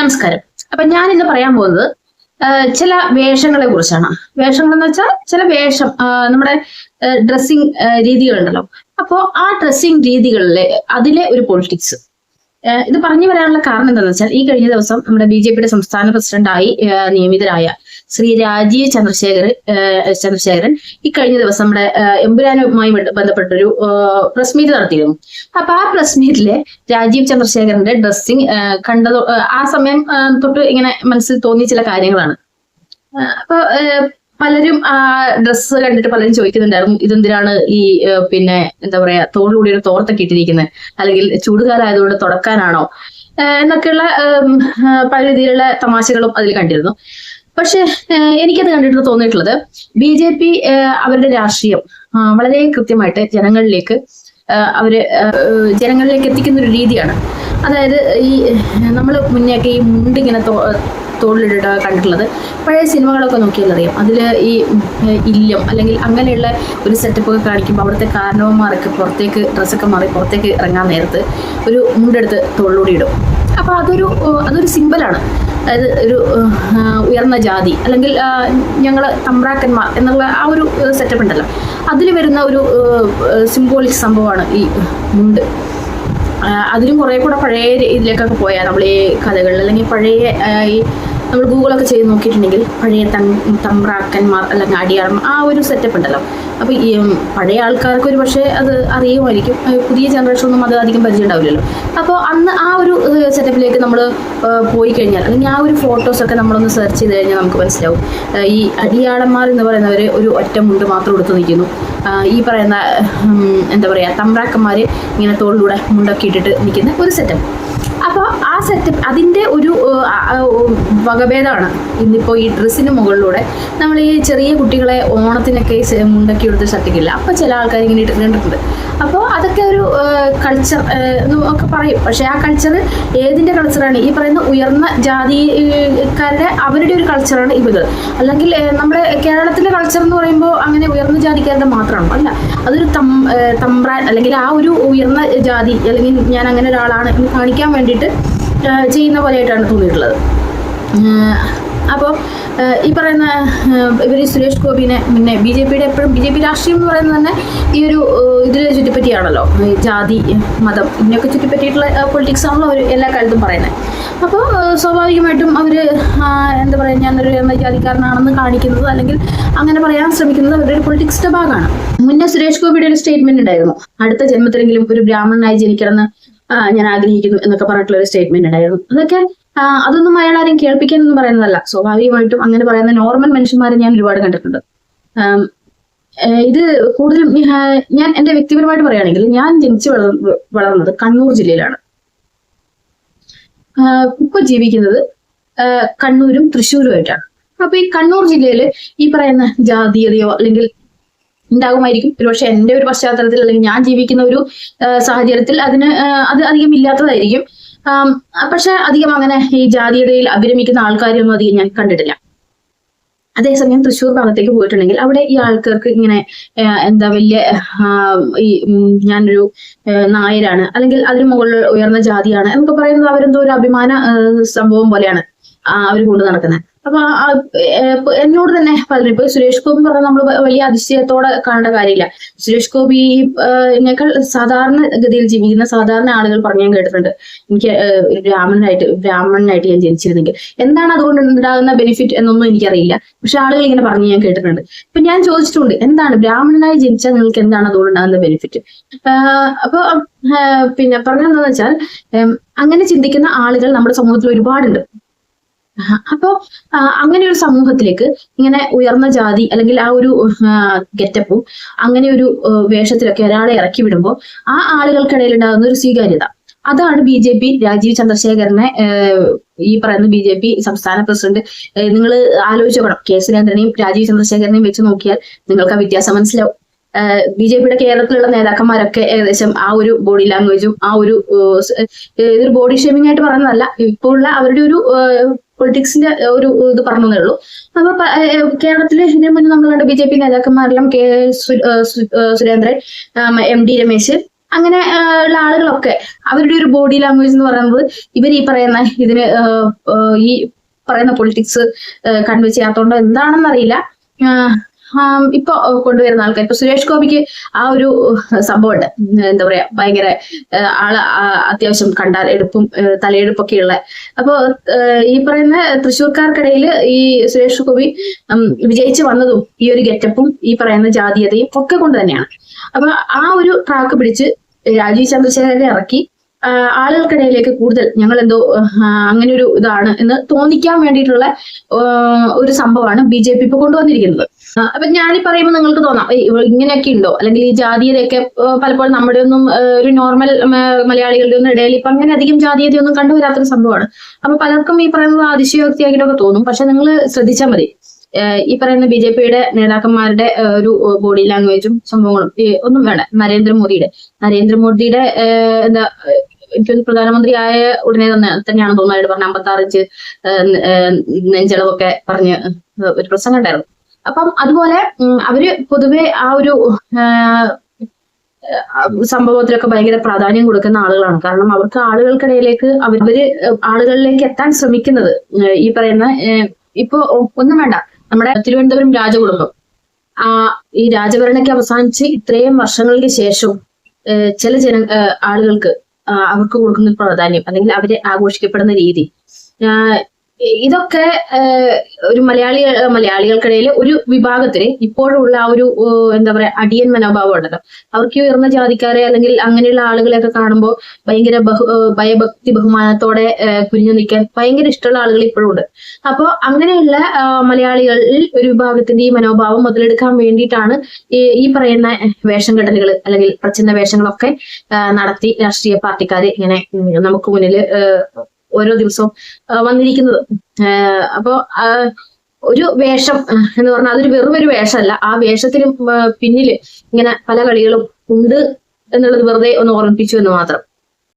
നമസ്കാരം. അപ്പൊ ഞാൻ ഇന്ന് പറയാൻ പോകുന്നത് ചില വേഷങ്ങളെ കുറിച്ചാണ്. വേഷങ്ങൾ എന്ന് വെച്ചാൽ ചില വേഷം നമ്മുടെ ഡ്രസ്സിങ് രീതികളുണ്ടല്ലോ. അപ്പോൾ ആ ഡ്രസ്സിങ് രീതികളിലെ അതിലെ ഒരു പൊളിറ്റിക്സ് ഇത് പറഞ്ഞു വരാനുള്ള കാരണം എന്താണെന്ന് വെച്ചാൽ ഈ കഴിഞ്ഞ ദിവസം നമ്മുടെ ബി ജെ പിയുടെ സംസ്ഥാന പ്രസിഡന്റായി നിയമിതരായ ശ്രീ രാജീവ് ചന്ദ്രശേഖർ ചന്ദ്രശേഖരൻ ഈ കഴിഞ്ഞ ദിവസം നമ്മുടെ എമ്പുരാനുമായി ബന്ധ- ബന്ധപ്പെട്ടൊരു പ്രസ് മീറ്റ് നടത്തിയിരുന്നു. അപ്പൊ ആ പ്രസ് മീറ്റിലെ രാജീവ് ചന്ദ്രശേഖരന്റെ ഡ്രസ്സിങ് കണ്ടത് ആ, സമയം തൊട്ട് ഇങ്ങനെ മനസ്സിൽ തോന്നിയ ചില കാര്യങ്ങളാണ്. അപ്പൊ പലരും ആ ഡ്രസ്സ് കണ്ടിട്ട് പലരും ചോദിക്കുന്നുണ്ടായിരുന്നു ഇതെന്തിനാണ് ഈ പിന്നെ എന്താ പറയാ തോളിലൂടെ ഒരു തോർത്തൊക്കെ ഇട്ടിരിക്കുന്നത് അല്ലെങ്കിൽ ചൂടുകാലായതുകൊണ്ട് തുടക്കാനാണോ? എന്നൊക്കെയുള്ള പല രീതിയിലുള്ള തമാശകളും അതിൽ കണ്ടിരുന്നു. പക്ഷെ എനിക്കത് കണ്ടിട്ട് തോന്നിയിട്ടുള്ളത് ബി ജെ പി അവരുടെ രാഷ്ട്രീയം വളരെ കൃത്യമായിട്ട് ജനങ്ങളിലേക്ക് അവർ ജനങ്ങളിലേക്ക് എത്തിക്കുന്ന ഒരു രീതിയാണ്. അതായത് ഈ നമ്മൾ മുന്നേക്കെ ഈ മുണ്ടിങ്ങനെ തോ തോളിലിട്ട് കണ്ടിട്ടുള്ളത് പഴയ സിനിമകളൊക്കെ നോക്കിയാൽ അറിയാം അതിൽ ഈ ഇല്ലം അല്ലെങ്കിൽ അങ്ങനെയുള്ള ഒരു സെറ്റപ്പ് ഒക്കെ കാണിക്കുമ്പോൾ അവിടുത്തെ കാരണവന്മാരൊക്കെ പുറത്തേക്ക് ഡ്രസ്സൊക്കെ മാറി പുറത്തേക്ക് ഇറങ്ങാൻ നേരത്ത് ഒരു മുണ്ടെടുത്ത് തോളിലൂടെ ഇടും. അപ്പോൾ അതൊരു അതൊരു സിമ്പലാണ് അതായത് ഒരു ഉയർന്ന ജാതി അല്ലെങ്കിൽ ഞങ്ങൾ തമ്പ്രാക്കന്മാർ എന്നുള്ള ആ ഒരു സെറ്റപ്പ് ഉണ്ടല്ലോ. അതിൽ വരുന്ന ഒരു സിംബോളിക് സംഭവമാണ് ഈ മുണ്ട്. അതിലും കുറെ കൂടെ പഴയ ഇതിലേക്കൊക്കെ പോയാൽ നമ്മൾ ഈ കഥകളിൽ അല്ലെങ്കിൽ പഴയ ഈ നമ്മൾ ഗൂഗിളൊക്കെ ചെയ്ത് നോക്കിയിട്ടുണ്ടെങ്കിൽ പഴയ തമ്പ്രാക്കന്മാർ അല്ലെങ്കിൽ അടിയാളം ആ ഒരു സെറ്റപ്പ് ഉണ്ടല്ലോ. അപ്പോൾ ഈ പഴയ ആൾക്കാർക്ക് ഒരു പക്ഷേ അത് അറിയുമായിരിക്കും. പുതിയ ജനറേഷൻ ഒന്നും അത് അധികം പരിചയം ഉണ്ടാവില്ലല്ലോ അപ്പോൾ അന്ന് ആ ഒരു സെറ്റപ്പിലേക്ക് നമ്മൾ പോയി കഴിഞ്ഞാൽ അല്ലെങ്കിൽ ആ ഒരു ഫോട്ടോസൊക്കെ നമ്മളൊന്ന് സെർച്ച് ചെയ്ത് കഴിഞ്ഞാൽ നമുക്ക് മനസ്സിലാവും. ഈ അടിയാളന്മാർ എന്ന് പറയുന്നവർ ഒരു ഒറ്റ മുണ്ട് മാത്രം എടുത്ത് നിൽക്കുന്നു. ഈ പറയുന്ന എന്താ പറയുക തമ്പ്രാക്കന്മാർ ഇങ്ങനെ തോളിലൂടെ മുണ്ടൊക്കെ ഇട്ടിട്ട് നിൽക്കുന്ന ഒരു സെറ്റപ്പ് അപ്പോൾ സെറ്റപ്പ് അതിന്റെ ഒരു വകഭേദമാണ്. ഇന്നിപ്പോൾ ഈ ഡ്രസ്സിന് മുകളിലൂടെ നമ്മൾ ഈ ചെറിയ കുട്ടികളെ ഓണത്തിനൊക്കെ മുണ്ടക്കി എടുത്ത് ഷർട്ടിക്കില്ല അപ്പോൾ ചില ആൾക്കാർ ഇങ്ങനെ ഇട്ട് കണ്ടിട്ടുണ്ട് അപ്പോൾ അതൊക്കെ ഒരു കൾച്ചർ ഒക്കെ പറയും. പക്ഷേ ആ കൾച്ചർ ഏതിന്റെ കൾച്ചറാണ് ഈ പറയുന്ന ഉയർന്ന ജാതിക്കാരുടെ അവരുടെ ഒരു കൾച്ചറാണ് ഇത് അല്ലെങ്കിൽ നമ്മുടെ കേരളത്തിലെ കൾച്ചർ എന്ന് പറയുമ്പോൾ അങ്ങനെ ഉയർന്ന ജാതിക്കാരുടെ മാത്രമാണ്? അല്ല അതൊരു തം തമ്പ്രാൻ അല്ലെങ്കിൽ ആ ഒരു ഉയർന്ന ജാതി അല്ലെങ്കിൽ ഞാൻ അങ്ങനെ ഒരാളാണ് എന്ന് കാണിക്കാൻ വേണ്ടിയിട്ട് ചെയ്യുന്ന പോലെയായിട്ടാണ് തോന്നിയിട്ടുള്ളത്. അപ്പോൾ ഈ പറയുന്ന ഇവർ സുരേഷ് ഗോപിനെ പിന്നെ ബി ജെ പിയുടെ എപ്പോഴും ബി ജെ പി രാഷ്ട്രീയം എന്ന് പറയുന്നത് തന്നെ ഈ ഒരു ഇതിനെ ചുറ്റിപ്പറ്റിയാണല്ലോ. ജാതി മതം ഇതിനൊക്കെ ചുറ്റിപ്പറ്റിയിട്ടുള്ള പൊളിറ്റിക്സ് ആണല്ലോ അവർ എല്ലാ കാലത്തും പറയുന്നത്. അപ്പോൾ സ്വാഭാവികമായിട്ടും അവർ എന്താ പറയുക ഞാനൊരു എന്ന ജാതിക്കാരനാണെന്ന് കാണിക്കുന്നത് അല്ലെങ്കിൽ അങ്ങനെ പറയാൻ ശ്രമിക്കുന്നത് അവരുടെ ഒരു പൊളിറ്റിക്സിന്റെ ഭാഗമാണ്. മുന്നേ സുരേഷ് ഗോപിയുടെ ഒരു സ്റ്റേറ്റ്മെന്റ് ഉണ്ടായിരുന്നു. അടുത്ത ജന്മത്തിലെങ്കിലും ഒരു ബ്രാഹ്മണനായി ജനിക്കണമെന്ന് ഞാൻ ആഗ്രഹിക്കുന്നു എന്നൊക്കെ പറഞ്ഞിട്ടുള്ള ഒരു സ്റ്റേറ്റ്മെന്റ് ഉണ്ടായിരുന്നു. അതൊക്കെ അതൊന്നും അയാൾ ആരെയും കേൾപ്പിക്കാനൊന്നും പറയുന്നതല്ല. സ്വാഭാവികമായിട്ടും അങ്ങനെ പറയുന്ന നോർമൽ മനുഷ്യന്മാരെ ഞാൻ ഒരുപാട് കണ്ടിട്ടുണ്ട്. ഇത് കൂടുതലും ഞാൻ എന്റെ വ്യക്തിപരമായിട്ട് പറയുകയാണെങ്കിൽ ഞാൻ ജനിച്ചു വളർന്ന വളർന്നത് കണ്ണൂർ ജില്ലയിലാണ്. ഇപ്പൊ ജീവിക്കുന്നത് കണ്ണൂരും തൃശ്ശൂരുമായിട്ടാണ്. അപ്പൊ ഈ കണ്ണൂർ ജില്ലയിൽ ഈ പറയുന്ന ജാതീയതയോ അല്ലെങ്കിൽ ഉണ്ടാകുമായിരിക്കും. ഒരുപക്ഷെ എന്റെ ഒരു പശ്ചാത്തലത്തിൽ അല്ലെങ്കിൽ ഞാൻ ജീവിക്കുന്ന ഒരു സാഹചര്യത്തിൽ അതിന് അത് അധികം ഇല്ലാത്തതായിരിക്കും. പക്ഷെ അധികം അങ്ങനെ ഈ ജാതീയതയിൽ അഭിരമിക്കുന്ന ആൾക്കാരെയൊന്നും അധികം ഞാൻ കണ്ടിട്ടില്ല. അതേസമയം തൃശ്ശൂർ ഭാഗത്തേക്ക് പോയിട്ടുണ്ടെങ്കിൽ അവിടെ ഈ ആൾക്കാർക്ക് ഇങ്ങനെ എന്താ വലിയ ഈ ഞാനൊരു നായരാണ് അല്ലെങ്കിൽ അതിന് മുകളിൽ ഉയർന്ന ജാതിയാണ് എന്നൊക്കെ പറയുന്നത് അവരെന്തോ ഒരു അഭിമാന സംഭവം പോലെയാണ് അവർ കൊണ്ടു നടക്കുന്നത്. അപ്പൊ എന്നോട് തന്നെ പലരും ഇപ്പൊ സുരേഷ് ഗോപി പറഞ്ഞാൽ നമ്മൾ വലിയ അതിശയത്തോടെ കാണേണ്ട കാര്യമില്ല. സുരേഷ് ഗോപി ഞങ്ങൾ സാധാരണ ഗതിയിൽ ജീവിക്കുന്ന സാധാരണ ആളുകൾ പറഞ്ഞു ഞാൻ കേട്ടിട്ടുണ്ട്. എനിക്ക് ബ്രാഹ്മണനായിട്ട് ബ്രാഹ്മണനായിട്ട് ഞാൻ ജനിച്ചിരുന്നെങ്കിൽ. എന്താണ് അതുകൊണ്ട് ഉണ്ടാകുന്ന ബെനിഫിറ്റ് എന്നൊന്നും എനിക്കറിയില്ല. പക്ഷെ ആളുകൾ ഇങ്ങനെ പറഞ്ഞു ഞാൻ കേട്ടിട്ടുണ്ട്. ഇപ്പൊ ഞാൻ ചോദിച്ചിട്ടുണ്ട് എന്താണ് ബ്രാഹ്മണനായി ജനിച്ചാൽ നിങ്ങൾക്ക് എന്താണ് അതുകൊണ്ട് ഉണ്ടാകുന്ന ബെനിഫിറ്റ് അപ്പൊ പിന്നെ പറഞ്ഞതെന്ന് വെച്ചാൽ അങ്ങനെ ചിന്തിക്കുന്ന ആളുകൾ നമ്മുടെ സമൂഹത്തിൽ ഒരുപാടുണ്ട്. അപ്പോ അങ്ങനെ ഒരു സമൂഹത്തിലേക്ക് ഇങ്ങനെ ഉയർന്ന ജാതി അല്ലെങ്കിൽ ആ ഒരു ഗെറ്റപ്പും അങ്ങനെ ഒരു വേഷത്തിലൊക്കെ ഒരാളെ ഇറക്കി വിടുമ്പോൾ ആ ആളുകൾക്കിടയിൽ ഉണ്ടാകുന്ന ഒരു സ്വീകാര്യത. അതാണ് ബി ജെ പി രാജീവ് ചന്ദ്രശേഖരനെ ഈ പറയുന്ന ബി ജെ പി സംസ്ഥാന പ്രസിഡന്റ് നിങ്ങൾ ആലോചിച്ചോക്കണം. കെ സുരേന്ദ്രനെയും രാജീവ് ചന്ദ്രശേഖരനെയും വെച്ച് നോക്കിയാൽ നിങ്ങൾക്ക് ആ വ്യത്യാസം മനസ്സിലാവും. ബി ജെ പിയുടെ കേരളത്തിലുള്ള നേതാക്കന്മാരൊക്കെ ഏകദേശം ആ ഒരു ബോഡി ലാംഗ്വേജും ആ ഒരു ഇതൊരു ബോഡി ഷേമിംഗ് ആയിട്ട് പറയുന്നതല്ല. ഇപ്പോൾ ഉള്ള അവരുടെ ഒരു പൊളിറ്റിക്സിന്റെ ഒരു ഇത് പറഞ്ഞതേ ഉള്ളൂ. അപ്പൊ കേരളത്തിലെ ഇതിനു മുന്നേ നമ്മൾ കണ്ട B J P നേതാക്കന്മാരെല്ലാം K Surendran M D Ramesh അങ്ങനെ ഉള്ള ആളുകളൊക്കെ. അവരുടെ ഒരു ബോഡി ലാംഗ്വേജ് എന്ന് പറയുന്നത് ഇവർ ഈ പറയുന്ന ഇതിന് ഈ പറയുന്ന പൊളിറ്റിക്സ് കൺവേ ചെയ്യാത്തതുകൊണ്ട് എന്താണെന്നറിയില്ല. ഇപ്പൊ കൊണ്ടുവരുന്ന ആൾക്കാർ ഇപ്പൊ സുരേഷ് ഗോപിക്ക് ആ ഒരു സംഭവമുണ്ട്. എന്താ പറയാ ഭയങ്കര ആൾ അത്യാവശ്യം കണ്ടാൽ എടുപ്പും ആ, തലയെടുപ്പൊക്കെ ഉള്ള അപ്പോ ഈ പറയുന്ന തൃശ്ശൂർക്കാർക്കിടയിൽ ഈ സുരേഷ് ഗോപി വിജയിച്ച് വന്നതും ഈ ഒരു ഗെറ്റപ്പും ഈ പറയുന്ന ജാതീയതയും ഒക്കെ കൊണ്ട് തന്നെയാണ്. അപ്പൊ ആ ഒരു ട്രാക്ക് പിടിച്ച് രാജീവ് ചന്ദ്രശേഖരനെ ഇറക്കി ആളുകൾക്കിടയിലേക്ക് കൂടുതൽ ഞങ്ങൾ എന്തോ അങ്ങനെ ഒരു ഇതാണ് എന്ന് തോന്നിക്കാൻ വേണ്ടിയിട്ടുള്ള ഒരു സംഭവമാണ് ബി ജെ പി ഇപ്പൊ കൊണ്ടുവന്നിരിക്കുന്നത്. അപ്പൊ ഞാൻ പറയുമ്പോൾ നിങ്ങൾക്ക് തോന്നാം ഇങ്ങനെയൊക്കെ ഉണ്ടോ? അല്ലെങ്കിൽ ഈ ജാതീയതയൊക്കെ പലപ്പോഴും നമ്മുടെ ഒന്നും ഒരു നോർമൽ മലയാളികളുടെ ഒന്നും ഇടയിൽ ഇപ്പൊ അങ്ങനെ അധികം ജാതീയതയൊന്നും കണ്ടുവരാത്തൊരു സംഭവമാണ്. അപ്പൊ പലർക്കും ഈ പറയുന്നത് അതിശയോക്തിയായിട്ടൊക്കെ തോന്നും. പക്ഷെ നിങ്ങൾ ശ്രദ്ധിച്ചാൽ മതി. ഈ പറയുന്ന ബി ജെ പിയുടെ നേതാക്കന്മാരുടെ ഒരു ബോഡി ലാംഗ്വേജും സംഭവങ്ങളും ഒന്നും വേണ്ട. നരേന്ദ്രമോദിയുടെ. നരേന്ദ്രമോദിയുടെ എന്താ ഏഹ് എനിക്കൊന്ന് പ്രധാനമന്ത്രി ആയ ഉടനെ തന്നെ തന്നെയാണ് തോന്നുന്നത് അയാൾ പറഞ്ഞ അമ്പത്താറിഞ്ച് നെഞ്ചളവൊക്കെ പറഞ്ഞ് ഒരു പ്രസംഗം ഉണ്ടായിരുന്നു. അപ്പം അതുപോലെ അവർ പൊതുവെ ആ ഒരു സംഭവത്തിലൊക്കെ ഭയങ്കര പ്രാധാന്യം കൊടുക്കുന്ന ആളുകളാണ്. കാരണം അവർക്ക് ആളുകൾക്കിടയിലേക്ക് അവർ ആളുകളിലേക്ക് എത്താൻ ശ്രമിക്കുന്നത് ഈ പറയുന്ന ഇപ്പോ ഒന്നും വേണ്ട. നമ്മുടെ തിരുവനന്തപുരം രാജകുടുംബം ആ ഈ രാജഭരണയ്ക്ക് അവസാനിച്ച് ഇത്രയും വർഷങ്ങൾക്ക് ശേഷം ചില ജന ആളുകൾക്ക് അവർക്ക് കൊടുക്കുന്ന പ്രാധാന്യം അല്ലെങ്കിൽ അവരെ ആഘോഷിക്കപ്പെടുന്ന രീതി. ഇതൊക്കെ ഒരു മലയാളി മലയാളികൾക്കിടയിൽ ഒരു വിഭാഗത്തിന് ഇപ്പോഴുള്ള ആ ഒരു എന്താ പറയാ അടിയൻ മനോഭാവം ഉണ്ടല്ലോ. അവർക്ക് ഉയർന്ന ജാതിക്കാരെ അല്ലെങ്കിൽ അങ്ങനെയുള്ള ആളുകളെയൊക്കെ കാണുമ്പോൾ ഭയങ്കര ബഹു ഭയഭക്തി ബഹുമാനത്തോടെ കുനിഞ്ഞു നിൽക്കാൻ ഭയങ്കര ഇഷ്ടമുള്ള ആളുകൾ ഇപ്പോഴും ഉണ്ട്. അപ്പോൾ അങ്ങനെയുള്ള മലയാളികളിൽ ഒരു വിഭാഗത്തിന്റെ ഈ മനോഭാവം മുതലെടുക്കാൻ വേണ്ടിയിട്ടാണ് ഈ പറയുന്ന വേഷം കെട്ടലുകൾ അല്ലെങ്കിൽ പ്രച്ഛന്ന വേഷങ്ങളൊക്കെ നടത്തി രാഷ്ട്രീയ പാർട്ടിക്കാർ ഇങ്ങനെ നമുക്ക് മുന്നിൽ ഓരോ ദിവസവും വന്നിരിക്കുന്നത്. ആ, അപ്പോ ഒരു വേഷം എന്ന് പറഞ്ഞാൽ അതൊരു വെറും ഒരു വേഷമല്ല. ആ വേഷത്തിന് പിന്നിൽ ഇങ്ങനെ പല കളികളും ഉണ്ട് എന്നുള്ളത് വെറുതെ ഒന്ന് ഓർമ്മിപ്പിച്ചു എന്ന് മാത്രം.